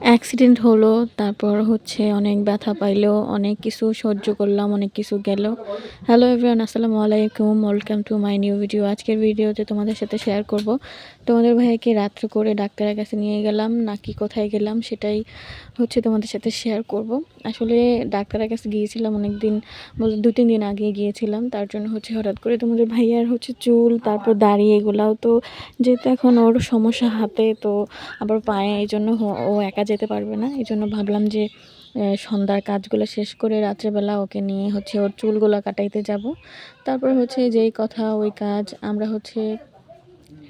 Accident হলো, তারপর হচ্ছে অনেক ব্যথা পাইলো, অনেক কিছু সহ্য করলাম, অনেক কিছু গেল। হ্যালো এভরিওয়ান আসসালামু আলাইকুম welcome to my new video আজকের ভিডিওতে তোমাদের সাথে শেয়ার করব। তোমাদের ভাইকে রাত্রে করে ডাক্তারের কাছে নিয়ে গেলাম, নাকি কোথায় গেলাম সেটাই হচ্ছে তোমাদের সাথে শেয়ার করব। আসলে ডাক্তারের কাছে গিয়েছিলাম অনেক দিন বলতে দু, তিন দিন আগে গিয়েছিলাম, তার জন্য হচ্ছে হঠাৎ করে তোমাদের ভাইয়ার হচ্ছে চুল, তারপর দাড়ি এগুলাও তো যেহেতু এখন ওর সমস্যা হাতে, তো আবার পায়ে, এই জন্য ও- ও একা যেতে পারবে না। এই জন্য ভাবলাম যে সন্ধ্যার কাজগুলো শেষ করে রাত্রেবেলা ওকে নিয়ে হচ্ছে ওর চুলগুলো কাটাইতে যাব। তারপর হচ্ছে যেই কথা, ওই কাজ, আমরা হচ্ছে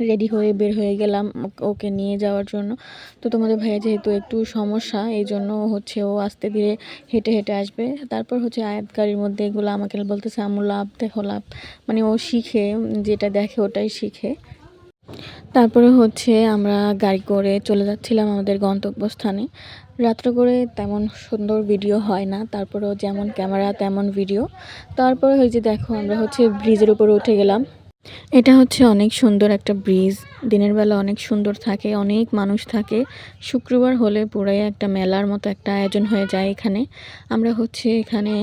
রেডি হয়ে বের হয়ে গেলাম ওকে নিয়ে যাওয়ার জন্য। তো তোমাদের ভাইয়া যেহেতু একটু সমস্যা এই জন্য হচ্ছে ও আস্তে ধীরে হেঁটে হেঁটে আসবে। তারপর হচ্ছে আয়াত গাড়ির মধ্যে এগুলো আমাকে বলতেছে, আমু লাভ, দেখো লাভ। মানে ও শিখে, যেটা দেখে ওটাই শিখে। তারপরে হচ্ছে আমরা গাড়ি করে চলে যাচ্ছিলাম আমাদের গন্তব্যস্থানে। রাত্রে করে তেমন সুন্দর ভিডিও হয় না, তারপরেও যেমন ক্যামেরা তেমন ভিডিও তারপরে ওই যে দেখো আমরা হচ্ছে ব্রিজের উপরে উঠে গেলাম। এটা হচ্ছে অনেক সুন্দর একটা ব্রিজ দিনের বেলা অনেক সুন্দর থাকে, অনেক মানুষ থাকে। শুক্রবার হলে পুরাই একটা মেলার মতো একটা আয়োজন হয়ে যায় এখানে। আমরা হচ্ছে এখানে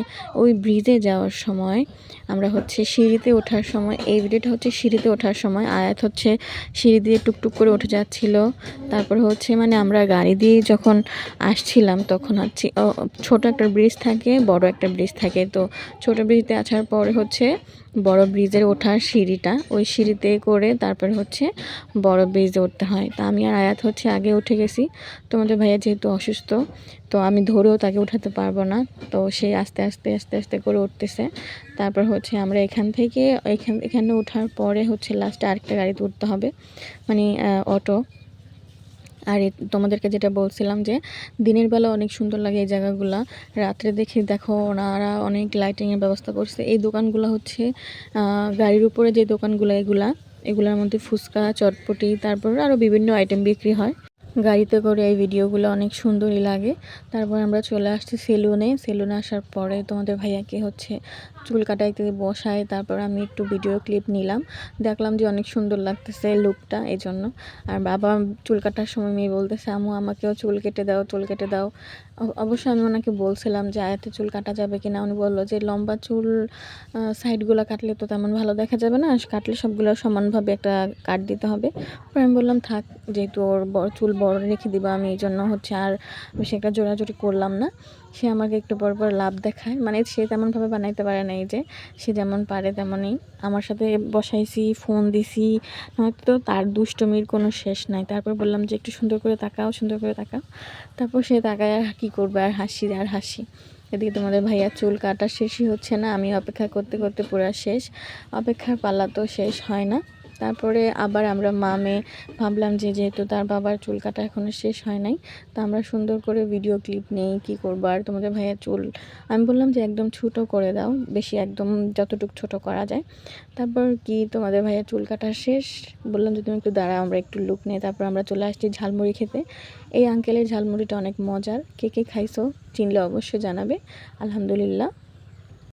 ওই ব্রিজে যাওয়ার সময়, আমরা হচ্ছে সিঁড়িতে ওঠার সময়, এই ভিডিওটা হচ্ছে সিঁড়িতে ওঠার সময়। আয়াত হচ্ছে সিঁড়ি দিয়ে টুকটুক করে উঠে যাচ্ছিল। তারপর হচ্ছে মানে আমরা গাড়ি দিয়ে যখন আসছিলাম তখন হচ্ছে ছোট একটা ব্রিজ থাকে, বড় একটা ব্রিজ থাকে। তো ছোট ব্রিজে আসার পরে হচ্ছে বড় ব্রিজের ওঠার সিঁড়িটা, ওই সিঁড়িতে করে তারপর হচ্ছে বড় ব্রিজে উঠতে হয়। তা আমি আর আয়াত হচ্ছে আগে উঠে গেছি। তোমাদের ভাইয়া যেহেতু অসুস্থ, তো আমি ধরেও তাকে উঠাতে পারব না। তো সে আস্তে আস্তে আস্তে আস্তে করে উঠতেছে। তারপর হচ্ছে আমরা এখান থেকে, এখান, এখানে ওঠার পরে হচ্ছে লাস্টে আরেকটা গাড়িতে উঠতে হবে। মানে অটো আর তোমাদেরকে যেটা বলছিলাম যে, দিনের বেলা অনেক সুন্দর লাগে এই জায়গাগুলা। রাত্রে দেখি দেখো ওনারা অনেক লাইটিংয়ের ব্যবস্থা করছে। এই দোকানগুলো হচ্ছে গাড়ির উপরে যে দোকানগুলো, এগুলা, এগুলোর মধ্যে ফুচকা, চটপটি, তারপর আরও বিভিন্ন আইটেম বিক্রি হয়। গাড়িতে করে এই ভিডিওগুলো অনেক সুন্দরই লাগে। তারপর আমরা চলে আসছি সেলুনে। সেলুনে আসার পরে তোমাদের ভাইয়াকে হচ্ছে চুল কাটাইতে বসায়। তারপর আমি একটু ভিডিও ক্লিপ নিলাম। দেখলাম যে অনেক সুন্দর লাগতেছে লুকটা এই জন্য আর বাবা চুল কাটার সময় মেয়ে বলতেছে আমু আমাকেও চুল কেটে দাও, চুল কেটে দাও। অ- অবশ্য আমি ওনাকে বলছিলাম যে, আয়াতে চুল কাটা যাবে কিনা? উনি বলল যে, লম্বা চুল সাইডগুলো কাটলে তো তেমন ভালো দেখা যাবে না। কাটলে সবগুলো সমানভাবে একটা কাট দিতে হবে। আমি বললাম, থাক, যেহেতু ওর চুল বড় রেখে দিব আমি এই জন্য হচ্ছে আর বেশি একটা জোড়াজুড়ি করলাম না। সে আমাকে একটু পর পর লাভ দেখায়। মানে সে তেমনভাবে বানাইতে পারে না এই যে, সে যেমন পারে তেমনই। আমার সাথে বসাইছি, ফোন দিছি হয়তো তার দুষ্টমির কোনো শেষ নাই। তারপর বললাম যে, একটু সুন্দর করে তাকাও, সুন্দর করে তাকাও। তারপর সে তাকায় আর কী করবে আর হাসি আর হাসি। এদিকে তোমাদের ভাইয়া চুল কাটা শেষই হচ্ছে না। আমি অপেক্ষা করতে করতে পুরো শেষ। অপেক্ষার পালা তো শেষ হয় না। তারপরে আবার আমরা মা মেয়ে ভাবলাম যে যেহেতু তার বাবার চুল কাটা এখনও শেষ হয় নাই, তো আমরা সুন্দর করে ভিডিও ক্লিপ নেই, কী করব? আর তোমাদের ভাইয়া চুল, আমি বললাম যে একদম ছোটো করে দাও, বেশি একদম যতটুকু ছোট করা যায়। তারপর কি তোমাদের ভাইয়া চুল কাটা শেষ? বললাম যে তুমি একটু দাঁড়াও, আমরা একটু লুক নেই। তারপর আমরা চলে আসছি ঝালমুড়ি খেতে। এই আঙ্কেলের ঝালমুড়িটা অনেক মজার। কে কে খাইছো? চিনলে অবশ্যই জানাবে। আলহামদুলিল্লাহ।